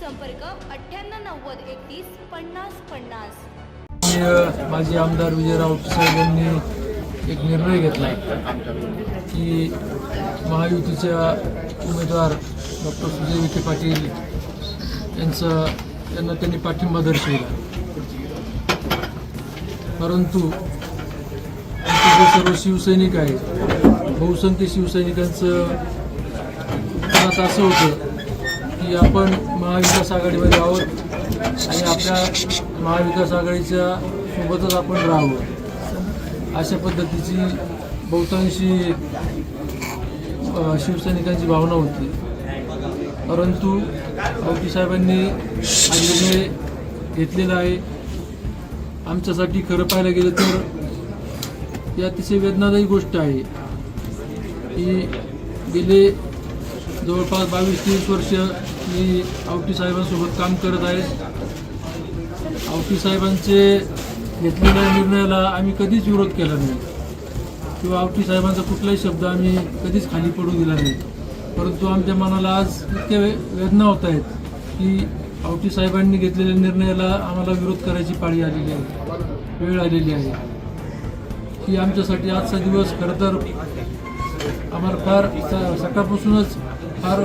संपर्क अठ्ठ्याण्णव नव्वद एकतीस पन्नास पन्नास. माजी आमदार विजयराव साहेब यांनी एक निर्णय घेतला की महायुतीच्या उमेदवार डॉक्टर सुजय विखे पाटील यांचा यांना त्यांनी पाठिंबा दर्शविला. परंतु आमचे जे सर्व शिवसैनिक आहेत बहुसंख्य शिवसैनिकांचं मत असं होतं की आपण महाविकास आघाडीमध्ये आहोत आणि आपल्या महाविकास आघाडीच्या सोबतच आपण राहावं. अशा पद्धतीची बहुतांशी शिवसैनिकांची भावना होती. परंतु आवटी साहेबांनी हा निर्णय घेतलेला आहे. आमच्यासाठी खरं पाहायला गेलं तर ही अतिशय वेदनादायी गोष्ट आहे की गेले जवळपास बावीस तेवीस वर्ष मी आवटी साहेबांसोबत काम करत आहे. आवटी साहेबांचे घेतलेल्या निर्णयाला आम्ही कधीच विरोध केला नाही. किंवा आवटी साहेबांचा कुठलाही शब्द आम्ही कधीच खाली पडू दिला नाही. परंतु आमच्या मनाला आज इतक्या वे वेदना होत आहेत की आवटी साहेबांनी घेतलेल्या निर्णयाला आम्हाला विरोध करायची पाळी आलेली आहे. वेळ आलेली आहे. की आमच्यासाठी आजचा दिवस खरं तर आम्हाला फार सकाळपासूनच फार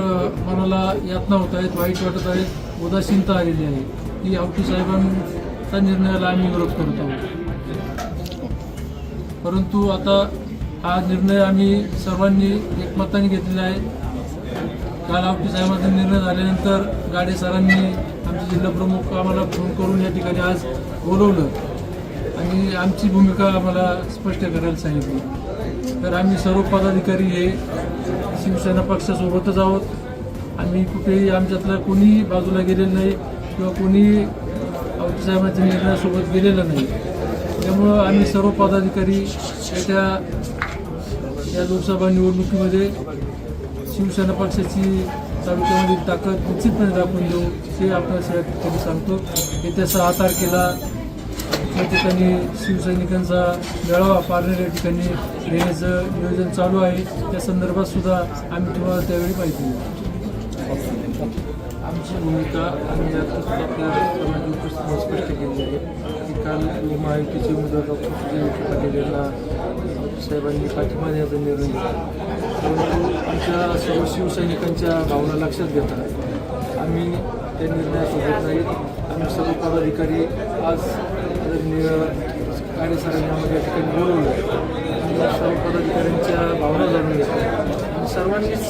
मनाला यातना होत आहेत वाईट वाटत आहेत. उदासीनता आलेली आहे. ही आवटी साहेबांच्या निर्णयाला आम्ही विरोध करत. आहोत परंतु आता हा निर्णय आम्ही सर्वांनी एकमताने घेतलेला आहे. काल आवटी साहेबांचा निर्णय झाल्यानंतर गाडे सरांनी आमचे जिल्हाप्रमुख आम्हाला फोन करून या ठिकाणी आज बोलवलं. आणि आमची भूमिका आम्हाला स्पष्ट करायला सांगितली. तर आम्ही सर्व पदाधिकारी हे शिवसेना पक्षासोबतच आहोत. आम्ही कुठेही आमच्यातलं कोणी बाजूला गेलेलं नाही किंवा कोणी आवटी साहेबांच्या निर्णयासोबत गेलेलं नाही. त्यामुळं आम्ही सर्व पदाधिकारी येत्या या लोकसभा निवडणुकीमध्ये शिवसेना पक्षाची तालुक्यामधील ताकद निश्चितपणे दाखवून देऊ हे आपल्या या ठिकाणी सांगतो. येत्या सहा तारखेला या ठिकाणी शिवसैनिकांचा मेळावा पारनेर या ठिकाणी घेण्याचं नियोजन चालू आहे. त्या संदर्भात सुद्धा आम्ही तुम्हाला त्यावेळी माहिती देऊ. आमची भूमिका आम्ही आता सुद्धा आपल्या स्पष्ट केली आहे. की काल महायुतीचे उमेदवार डॉक्टर सुजय विखे पाटील यांना साहेबांनी पाठिंबा द्यायचा निर्णय घेतला. परंतु आमच्या सर्व शिवसैनिकांच्या भावना लक्षात घेता आम्ही त्या निर्णयासोबत नाही आम्ही सर्व पदाधिकारी आज आदरणीय कार्यसरांनी या ठिकाणी बोलवलं आणि सर्व पदाधिकाऱ्यांच्या भावना जाणून घेतल्या आणि सर्वांनीच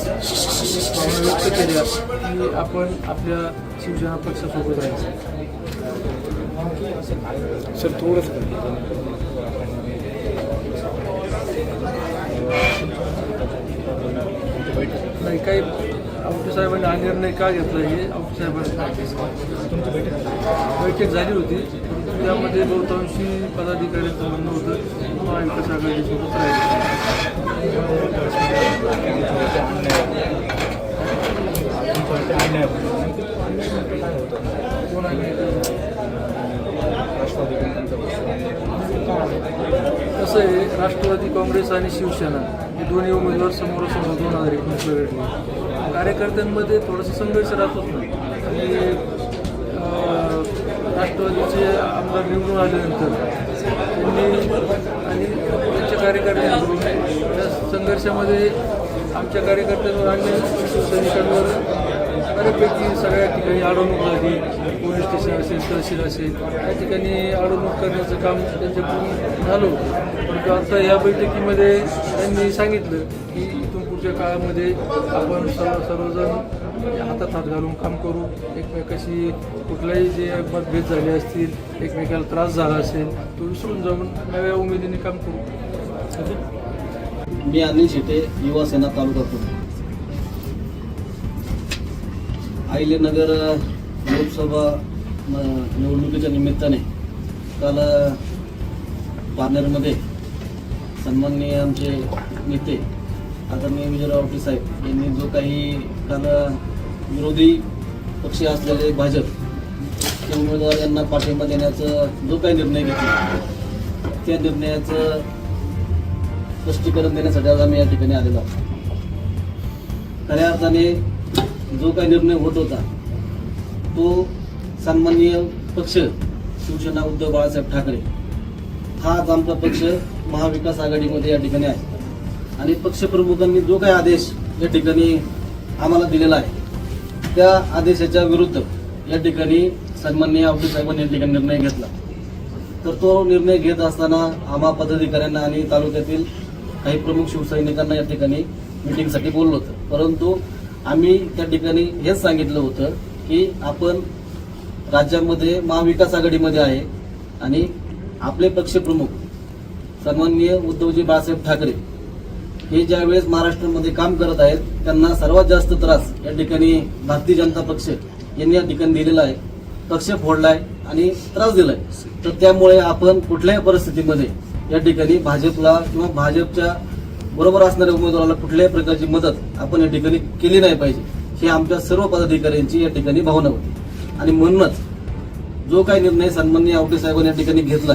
भावना व्यक्त केल्या की आपण आपल्या शिवसेना पक्षासोबत राहायचं. सर थोडंसं नाही काही आवटे साहेबांनी हा निर्णय का घेतला हे आवटे साहेबांनी बैठक झाली होती. त्यामध्ये बहुतांशी पदाधिकाऱ्यांचं म्हणणं होतं. महाविकास आघाडीसोबत राहायचं कोण आहे कसं आहे राष्ट्रवादी काँग्रेस आणि शिवसेना हे दोन्ही उमेदवार समोरासमोर दोन हजार एकोणीसला कार्यकर्त्यांमध्ये थोडासा संघर्ष राहतोच नाही आणि राष्ट्रवादीचे आमदार निवडून आल्यानंतर त्यांनी आणि त्यांच्या कार्यकर्त्यांकडून या संघर्षामध्ये आमच्या कार्यकर्त्यांवर अन्य सैनिकांवर बऱ्यापैकी सगळ्या ठिकाणी अडवणूक झाली. पोलीस स्टेशन असेल तहसील असेल त्या ठिकाणी अडवणूक करण्याचं काम त्यांच्याकडून झालं होतं. परंतु आता या बैठकीमध्ये त्यांनी सांगितलं की इथून पुढच्या काळामध्ये आपण सर्व सर्वजण म्हणजे हातात हात घालून काम करू एकमेकाशी कुठलाही जे मतभेद झाले असतील एकमेकाला त्रास झाला असेल तो विसरून जाऊन नव्या उमेदीने काम करू. मी अनिल शेटे युवा सेना तालुका कुर्डी नगर लोकसभा निवडणुकीच्या निमित्ताने काल पार्नरमध्ये सन्माननीय आमचे नेते आदरणीय विजयराव साहेब यांनी जो काही काल विरोधी पक्ष असलेले भाजप ते उमेदवार यांना पाठिंबा देण्याचा जो काही निर्णय घेतला त्या निर्णयाचं स्पष्टीकरण देण्यासाठी आज आम्ही या ठिकाणी आलेलो आहोत. खऱ्या अर्थाने जो काही निर्णय होत होता तो सन्माननीय पक्ष शिवसेना उद्धव बाळासाहेब ठाकरे हाच आमचा पक्ष महाविकास आघाडीमध्ये या ठिकाणी आहे. आणि पक्षप्रमुखांनी जो काही आदेश या ठिकाणी आम्हाला दिलेला आहे त्या आदेशाच्या विरुद्ध या ठिकाणी सन्माननीय अब्दुल साहेबांनी या ठिकाणी निर्णय घेतला. तर तो निर्णय घेत असताना आम्हा पदाधिकाऱ्यांना आणि तालुक्यातील काही प्रमुख शिवसैनिकांना या ठिकाणी मिटिंगसाठी बोललो होतं. परंतु आम्ही त्या ठिकाणी हेच सांगितलं होतं की आपण राज्यामध्ये महाविकास आघाडीमध्ये आहे आणि आपले पक्षप्रमुख सन्माननीय उद्धवजी बाळासाहेब ठाकरे हे ज्या वेळेस महाराष्ट्रामध्ये काम करत आहेत त्यांना सर्वात जास्त त्रास या ठिकाणी भारतीय जनता पक्ष यांनी या ठिकाणी दिलेला आहे. पक्ष फोडलाय आणि त्रास दिलाय. तर त्यामुळे आपण कुठल्याही परिस्थितीमध्ये या ठिकाणी भाजपला किंवा भाजपच्या बरोबर असणाऱ्या उमेदवाराला कुठल्याही प्रकारची मदत आपण या ठिकाणी केली नाही पाहिजे. हे आमच्या सर्व पदाधिकाऱ्यांची या ठिकाणी भावना होती. आणि म्हणूनच जो काही निर्णय सन्माननीय आवटे साहेबांनी या ठिकाणी घेतला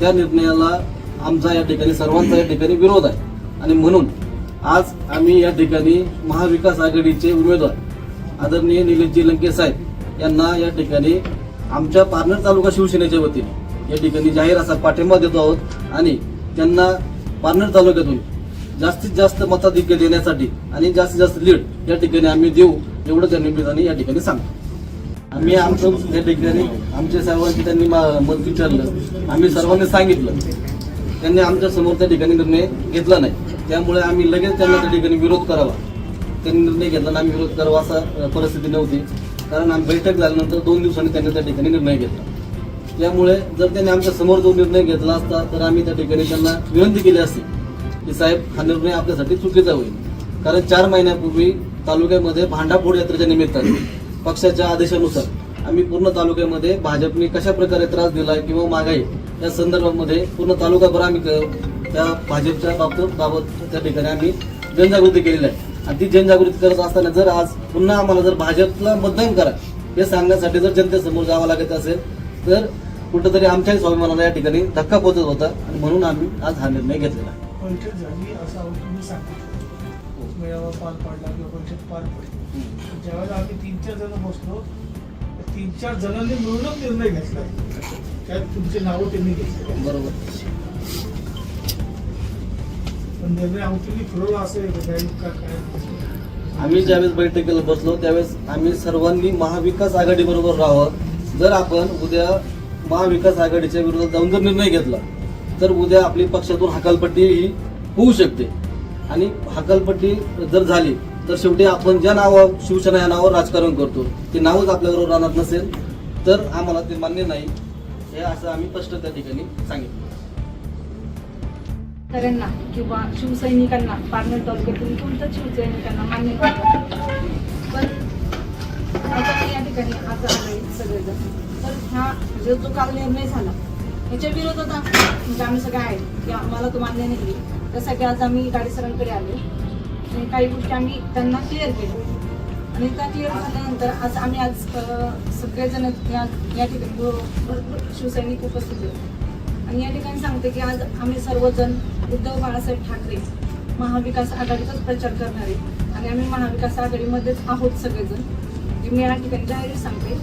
त्या निर्णयाला आमचा या ठिकाणी सर्वांचा या ठिकाणी विरोध आहे. आणि म्हणून आज आम्ही या ठिकाणी महाविकास आघाडीचे उमेदवार आदरणीय निलेशजी लंके साहेब यांना या ठिकाणी आमच्या पारनेर तालुका शिवसेनेच्या वतीने या ठिकाणी जाहीर असा पाठिंबा देतो आहोत आणि त्यांना पारनेर तालुक्यातून जास्तीत जास्त मताधिक्य देण्यासाठी आणि जास्तीत जास्त लीड या ठिकाणी आम्ही देऊ एवढं त्या निमित्ताने या ठिकाणी सांगतो. आम्ही आमचं या ठिकाणी आमच्या सर्वांची त्यांनी मा- मत विचारलं. आम्ही सर्वांनी सांगितलं. त्यांनी आमच्यासमोर त्या ठिकाणी निर्णय घेतला नाही. त्यामुळे आम्ही लगेच त्यांना त्या ठिकाणी विरोध करावा. त्यांनी निर्णय घेतला आणि आम्ही विरोध करावा असा परिस्थिती नव्हती. कारण आम्ही बैठक झाल्यानंतर दोन दिवसांनी त्यांनी त्या ठिकाणी निर्णय घेतला. त्यामुळे जर त्यांनी आमच्यासमोर जो निर्णय घेतला असता तर आम्ही त्या ठिकाणी त्यांना विनंती केली असती की साहेब हा निर्णय आपल्यासाठी चुकीचा होईल. कारण चार महिन्यापूर्वी तालुक्यामध्ये भांडाफोड यात्रेच्या निमित्ताने पक्षाच्या आदेशानुसार आम्ही पूर्ण तालुक्यामध्ये भाजपने कशा प्रकारे त्रास दिला किंवा महागाई या संदर्भामध्ये पूर्ण तालुकाभर आम्ही क- त्या भाजपच्या बाबत बाबत त्या ठिकाणी आम्ही जनजागृती केलेली आहे. आणि ती जनजागृती करत असताना जर आज पुन्हा आम्हाला जर भाजपला मतदान करा हे सांगण्यासाठी जर जनतेसमोर जावं लागत असेल तर कुठंतरी आमच्याही स्वाभिमानाला या ठिकाणी धक्का पोहोचत होता आणि म्हणून आम्ही आज हा निर्णय घेतलेला ज्यावेळेला आम्ही तीन चार जण बसलो तीन चार जणांनी मिळूनच निर्णय घेतला. त्यात तुमचे नावं त्यांनी घेतले. बरोबर. पण निर्णय अवतीने फिरवला असेल काही का? काय? आम्ही ज्यावेळेस बैठकीला बसलो त्यावेळेस आम्ही सर्वांनी महाविकास आघाडी बरोबर राहावं. जर आपण उद्या महाविकास आघाडीच्या विरोधात जाऊन जर निर्णय घेतला तर उद्या आपली पक्षातून हकालपट्टी ही होऊ शकते. आणि हकालपट्टी जर झाली तर शेवटी आपण ज्या नावावर शिवसेना या नावावर राजकारण करतो ते नावच आपल्याबरोबर राहणार नसेल तर आम्हाला ते मान्य नाही. हे असं आम्ही स्पष्ट त्या ठिकाणी सांगितलं. शेतकऱ्यांना किंवा शिवसैनिकांना पारनेर तालुक्यातून कोणत्याच शिवसैनिकांना मान्य पण आता या ठिकाणी आज आले सगळेजण. तर ह्या जो तो काल निर्णय झाला ह्याच्या विरोधात म्हणजे आम्ही सगळे आहेत की आम्हाला तो मान्य नाही त्यासाठी आज आम्ही गाडी सरांकडे आलो. आणि काही गोष्टी आम्ही त्यांना क्लिअर केल्या. आणि त्या क्लिअर झाल्यानंतर आज आम्ही आज सगळेजण या या ठिकाणी भरपूर शिवसैनिक उपस्थित होते. आणि या ठिकाणी सांगते की आज आम्ही सर्वजण उद्धव बाळासाहेब ठाकरे महाविकास आघाडीचाच प्रचार करणार. आहे आणि आम्ही महाविकास आघाडीमध्येच आहोत सगळेजण. हे मी या ठिकाणी जाहीर सांगते.